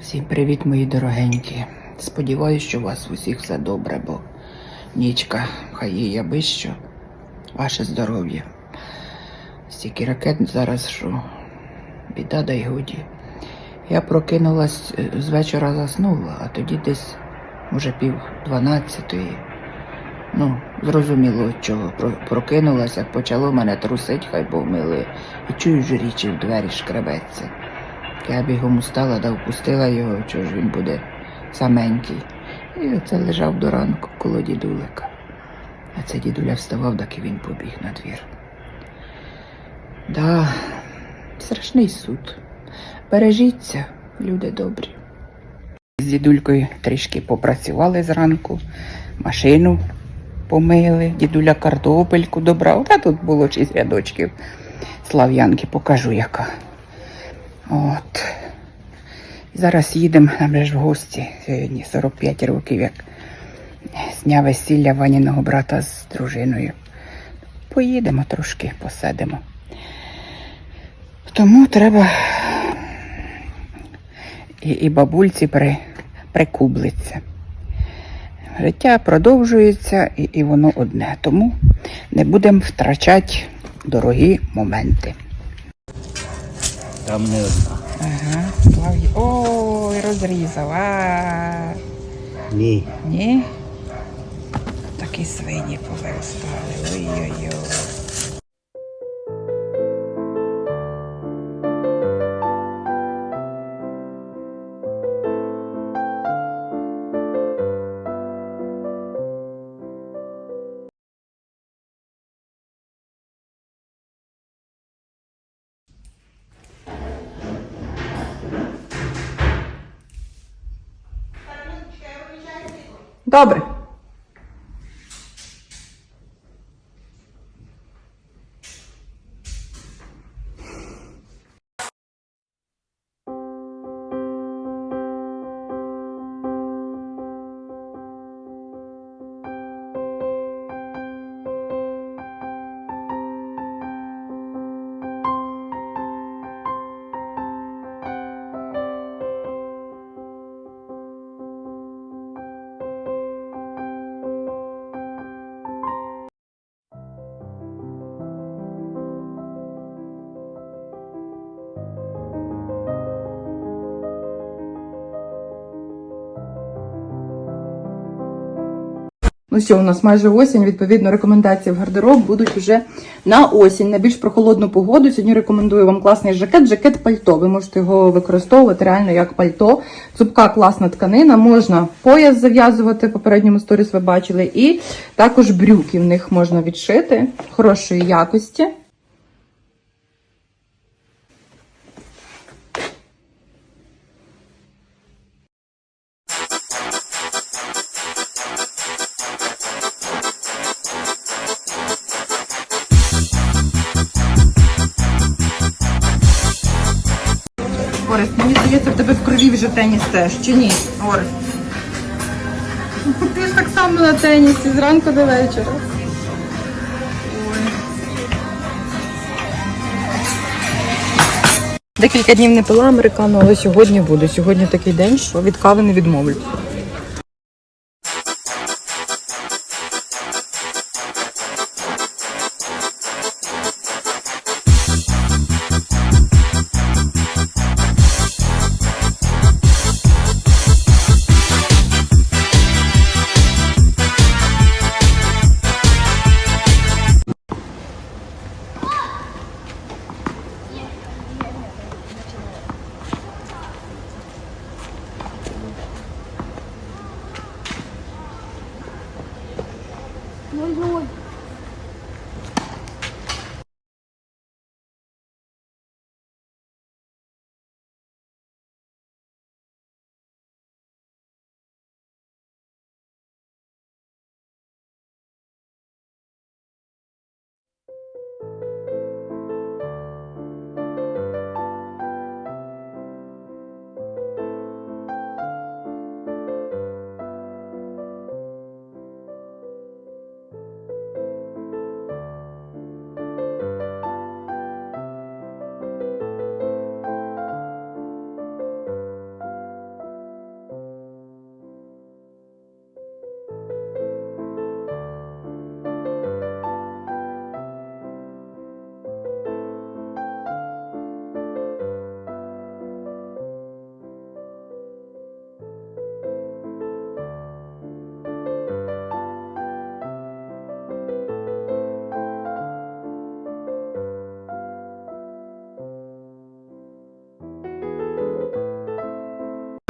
Всім привіт, мої дорогенькі. Сподіваюсь, що у вас усіх все добре, бо нічка хай їй аби що. Ваше здоров'я. Стільки ракет зараз, що біда да й годі. Я прокинулась е, з вечора заснула, а тоді десь, може, пів дванадцятої. Ну, зрозуміло, чого. Про- Прокинулась, як почало мене трусить, хай Бог милує. І чую ж річі в двері шкребеться. Я бігом устала да впустила його, чого ж він буде саменький. І оце лежав до ранку коло дідулика. А це дідуля вставав, так і він побіг на двір. Да, страшний суд. Бережіться, люди добрі. З дідулькою трішки попрацювали зранку, машину помили, дідуля картопельку добрав. Та тут було шість рядочків слав'янки, покажу яка. От. Зараз їдемо нам ж в гості. Сьогодні 45 років, як з весілля Ваніного брата з дружиною. Поїдемо трошки, посидимо. Тому треба і, і бабульці при, прикублиться. Життя продовжується і, і воно одне. Тому не будемо втрачати дорогі моменти. Там не одна. Ага, плав'є. Ой, розрізав. А, Ні. ні. Такі свині повиростали. Ой-ой-ой. Dobre, Ну все, у нас майже осінь. Відповідно, рекомендації в гардероб будуть вже на осінь, на більш прохолодну погоду. Сьогодні рекомендую вам класний жакет, жакет пальто. Ви можете його використовувати реально як пальто. Цупка класна тканина. Можна пояс зав'язувати. В попередньому сторіс ви бачили, і також брюки в них можна відшити хорошої якості. Мені в тебе в крові вже теніс теж, чи ні? Орест? Ти ж так само на тенісі, зранку до вечора. Декілька днів не пила американу, але сьогодні буду. Сьогодні такий день, що від кави не відмовлю.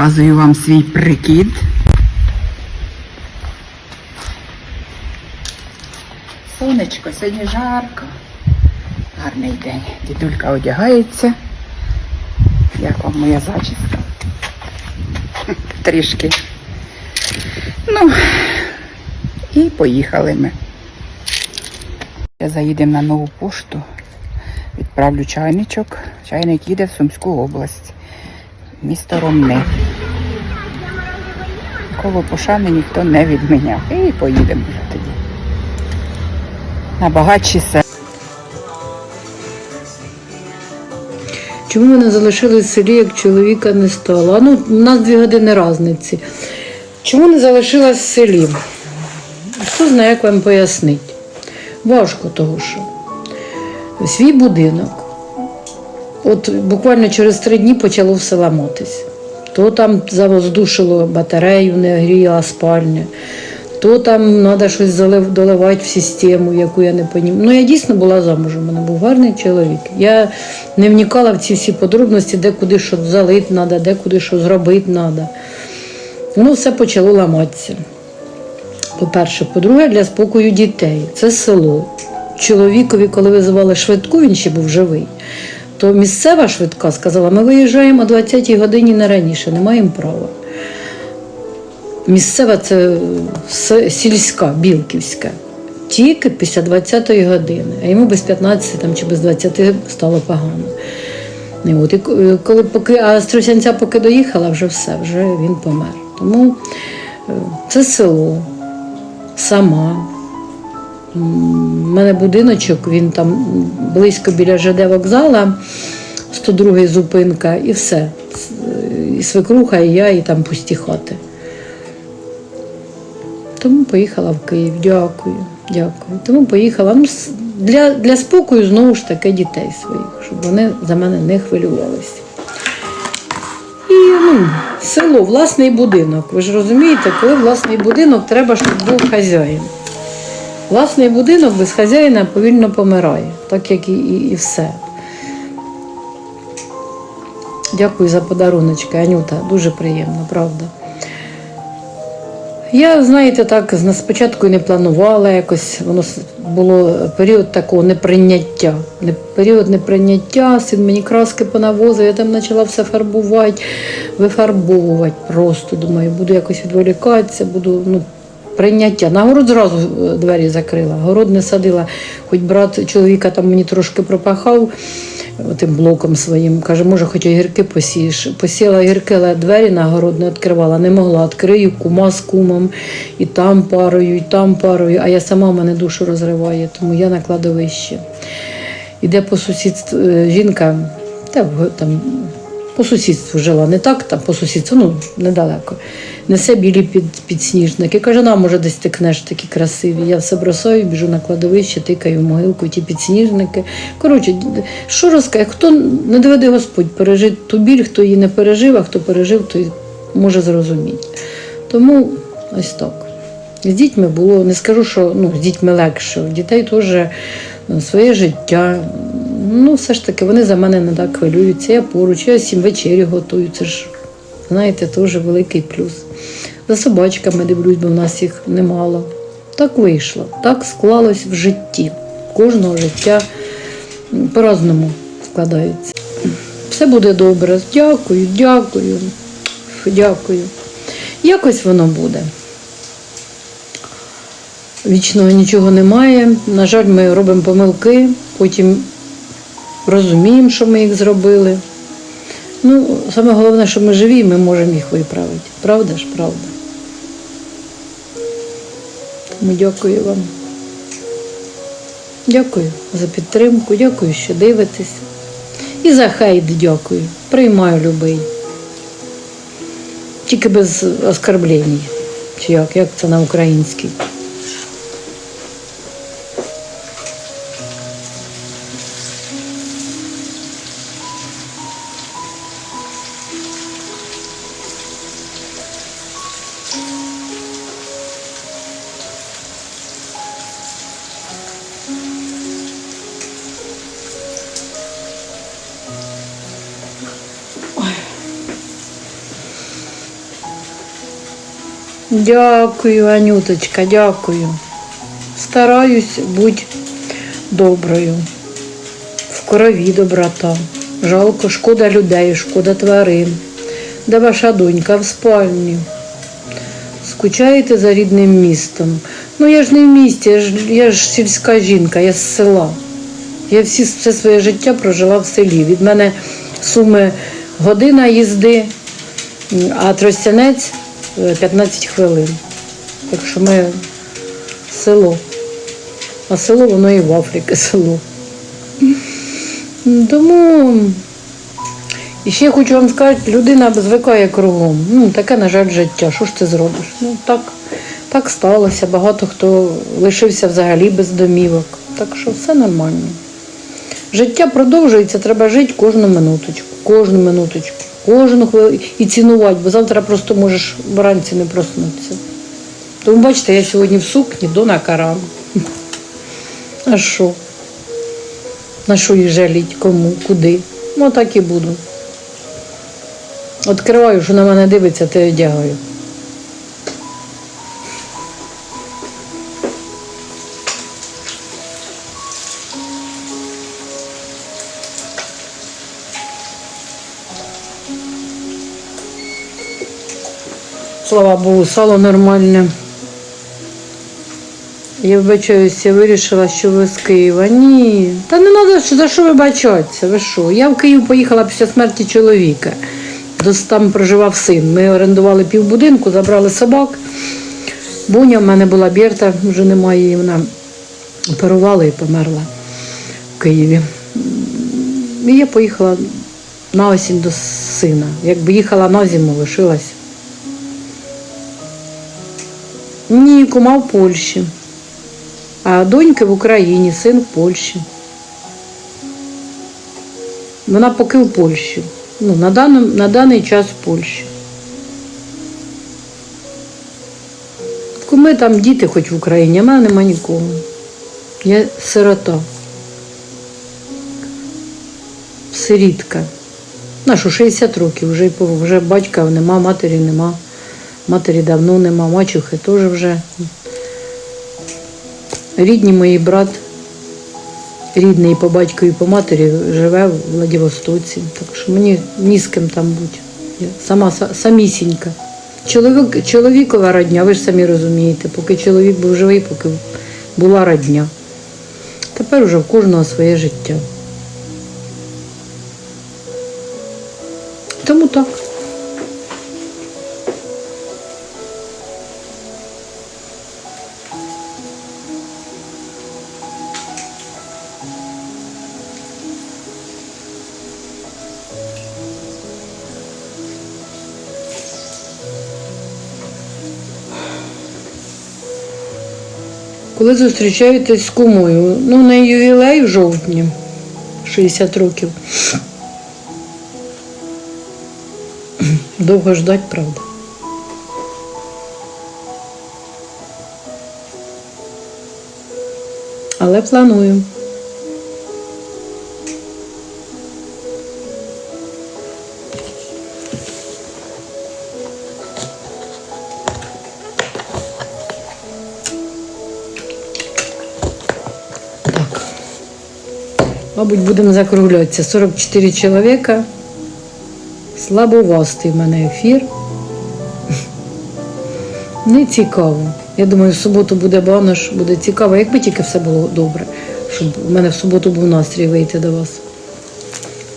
Показую вам свій прикид. Сонечко, сьогодні жарко. Гарний день. Дідулька одягається. Як вам моя зачіска? Трішки. Ну, і поїхали ми. Я заїдемо на нову пошту. Відправлю чайничок. Чайник їде в Сумську область. Місто Ромни. Коло пошани ніхто не відміняв. І поїдемо вже тоді. На багатші села. Чому ми не залишились в селі, як чоловіка не стало? Ну, у нас дві години різниці. Чому не залишилась в селі? Хто знає, як вам пояснити? Важко того, що свій будинок. От буквально через три дні почало все ламатись. То там завоздушило батарею, не гріла спальня, то там треба щось доливати в систему, яку я не розумію. Ну, я дійсно була замужем, у мене був гарний чоловік. Я не вникала в ці всі подробності, де куди що залити треба, де куди що зробити треба. Воно все почало ламатися. По-перше, по-друге, для спокою дітей. Це село. Чоловікові, коли визивали швидку, він ще був живий, то місцева швидка сказала, ми виїжджаємо о 20-й годині не раніше, не маємо права. Місцева це сільська, білківська. Тільки після 20-ї години, а йому без 15 там, чи без 20 стало погано. І от, і е, коли поки, а Струсянця поки доїхала, вже все, вже він помер. Тому е, це село, сама. У мене будиночок, він там близько біля ЖД вокзала, 102 зупинка, і все. І свекруха, і я, і там пусті хати. Тому поїхала в Київ. Дякую, дякую. Тому поїхала. Ну, для, для спокою знову ж таки дітей своїх, щоб вони за мене не хвилювалися. І ну, село, власний будинок. Ви ж розумієте, коли власний будинок, треба, щоб був хазяїн. Власний будинок без хазяїна повільно помирає, так як і, і, і все. Дякую за подаруночки, Анюта. Дуже приємно, правда. Я, знаєте, так спочатку і не планувала якось. Воно було період такого неприйняття. Період неприйняття, син мені краски понавозив, я там почала все фарбувати, вифарбовувати просто. Думаю, буду якось відволікатися, буду ну, прийняття. На город зразу е, двері закрила, город не садила. Хоч брат чоловіка там мені трошки пропахав тим блоком своїм. Каже, може, хоч огірки посієш. Посіяла огірки, але двері на город не відкривала. Не могла. Відкрию кума з кумом, і там парою, і там парою. А я сама мене душу розриває, тому я на кладовище. Іде по сусідству е, жінка, та там по сусідству жила, не так, там по сусідству, ну недалеко. Несе білі під, підсніжники. Каже, на, може, десь тикнеш такі красиві. Я все бросаю, біжу на кладовище, тикаю в могилку, ті підсніжники. Коротше, що розкаже, хто не доведе Господь пережити ту біль, хто її не пережив, а хто пережив, той може зрозуміти. Тому ось так. З дітьми було, не скажу, що ну, з дітьми легше. У дітей теж своє життя. Ну, все ж таки, вони за мене не так хвилюються. Я поруч, я всім вечері готую. Це ж, знаєте, теж великий плюс. За собачками дивлюсь, бо в нас їх немало. Так вийшло, так склалось в житті. Кожного життя по-разному складається. Все буде добре. Дякую, дякую, дякую. Якось воно буде. Вічного нічого немає. На жаль, ми робимо помилки, потім розуміємо, що ми їх зробили. Ну, саме головне, що ми живі, і ми можемо їх виправити. Правда ж, правда. Тому дякую вам. Дякую за підтримку, дякую, що дивитесь. І за хейт дякую. Приймаю любий. Тільки без оскорблень. Чи як, як це на українській? Дякую, Анюточка, дякую. Стараюсь бути доброю. В крові доброта. Жалко, шкода людей, шкода тварин. Де ваша донька в спальні? Скучаєте за рідним містом? Ну я ж не в місті, я ж, я ж сільська жінка, я з села. Я всі, все своє життя прожила в селі. Від мене суми година їзди, а Тростянець 15 хвилин. Так що ми село. А село воно і в Африці село. Тому і ще хочу вам сказати, людина звикає кругом. Ну, таке, на жаль, життя. Що ж ти зробиш? Ну так, так сталося. Багато хто лишився взагалі без домівок. Так що все нормально. Життя продовжується, треба жити кожну минуточку, кожну минуточку, кожну хвилину і цінувати, бо завтра просто можеш вранці не проснутися. Тому бачите, я сьогодні в сукні до накарам. А що? На що їх жаліть? Кому? Куди? Ну так і буду. Відкриваю, що на мене дивиться, те одягаю. Слава Богу, сало нормальне. Я вибачаюся, вирішила, що ви з Києва. Ні. Та не треба, за що вибачатися. Ви що? Я в Київ поїхала після смерті чоловіка. Дос- Там проживав син. Ми орендували півбудинку, забрали собак. Буня в мене була Берта, вже немає її, вона оперувала і померла в Києві. І я поїхала на осінь до сина. Якби їхала на зиму, лишилась. Ні, кума в Польщі. А доньки в Україні, син в Польщі. Вона поки в Польщі. Ну, на, даний, на даний час в Польщі. Куми там діти хоч в Україні, а в мене нема нікого. Я сирота. Сирітка. Нашу 60 років, вже, вже батька нема, матері нема. Матері давно нема, мачухи теж вже. Рідні мої брат, рідний по батьку і по матері живе в Владивостоці. Так що мені ні з ким там бути. Я сама самісінька. Чоловік, чоловікова родня, ви ж самі розумієте, поки чоловік був живий, поки була родня. Тепер уже в кожного своє життя. Тому так. Коли зустрічаєтесь з кумою? Ну, на ювілей в жовтні, 60 років. Довго ждать, правда. Але планую. Мабуть, будемо закруглятися. 44 чоловіка. Слабовастий в мене ефір. Не цікаво. Я думаю, в суботу буде банош, буде цікаво, якби тільки все було добре, щоб у мене в суботу був настрій вийти до вас.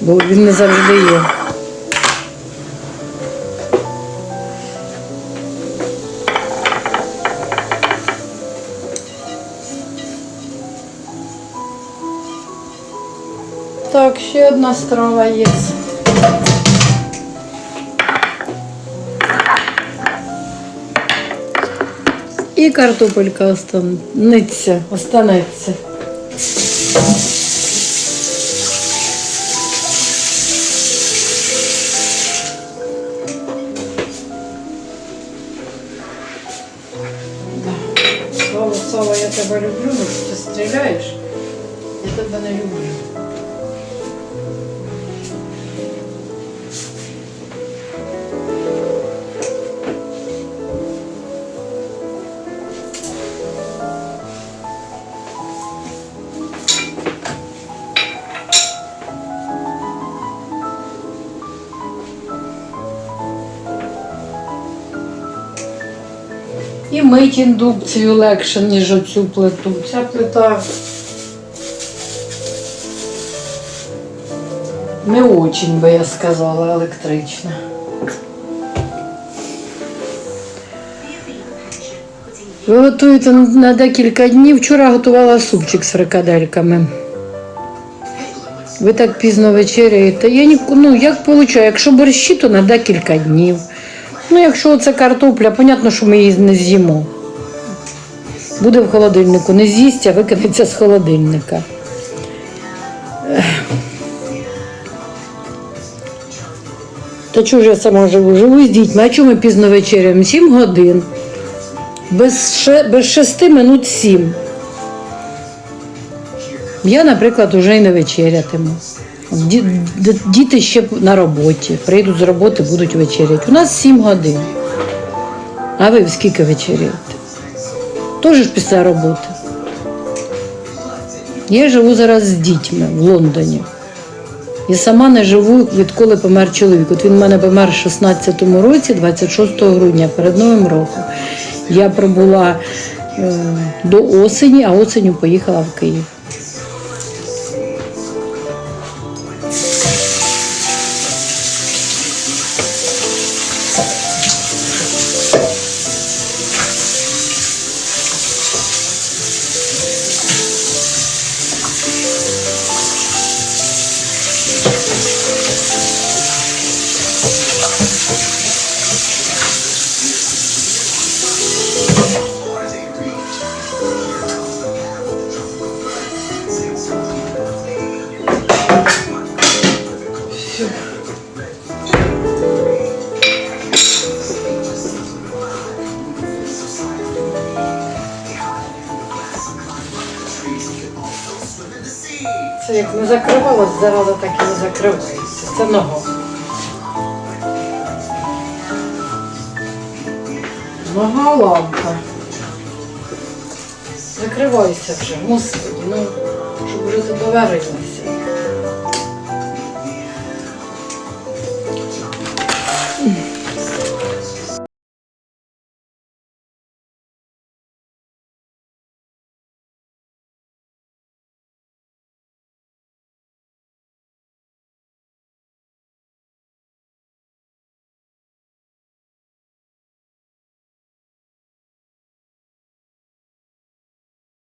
Бо він не завжди є. Так, ще одна страва є. І картопелька останеться. останеться. Да. Слава, Слава, я тебе люблю, но ти стріляєш. Я тебе не люблю. І мить індукцію легше, ніж оцю плиту. Ця плита не очень, би я сказала, електрична. Ви готуєте на декілька днів. Вчора готувала супчик з фрикадельками. Ви так пізно вечеряєте. Я ні, ну, як получаю, якщо борщі, то на декілька днів. Ну, якщо це картопля, понятно, що ми її не з'їмо. Буде в холодильнику, не з'їсть, а викинеться з холодильника. Та чого ж я сама живу? Живу з дітьми, а чому ми пізно вечеряємо? Сім годин. Без, без шести минут сім. Я, наприклад, вже й не вечерятиму. Діти ще на роботі. Прийдуть з роботи, будуть вечеряти. У нас 7 годин. А ви скільки вечеряєте? Теж після роботи. Я живу зараз з дітьми в Лондоні. І сама не живу, відколи помер чоловік. От він в мене помер в 16-му році, 26 грудня, перед Новим роком. Я пробула е, до осені, а осеню поїхала в Київ. Зараза так і не закривається. Це нога. Нога лампа. Закривайся вже, господи, ну, щоб вже ти доварилася.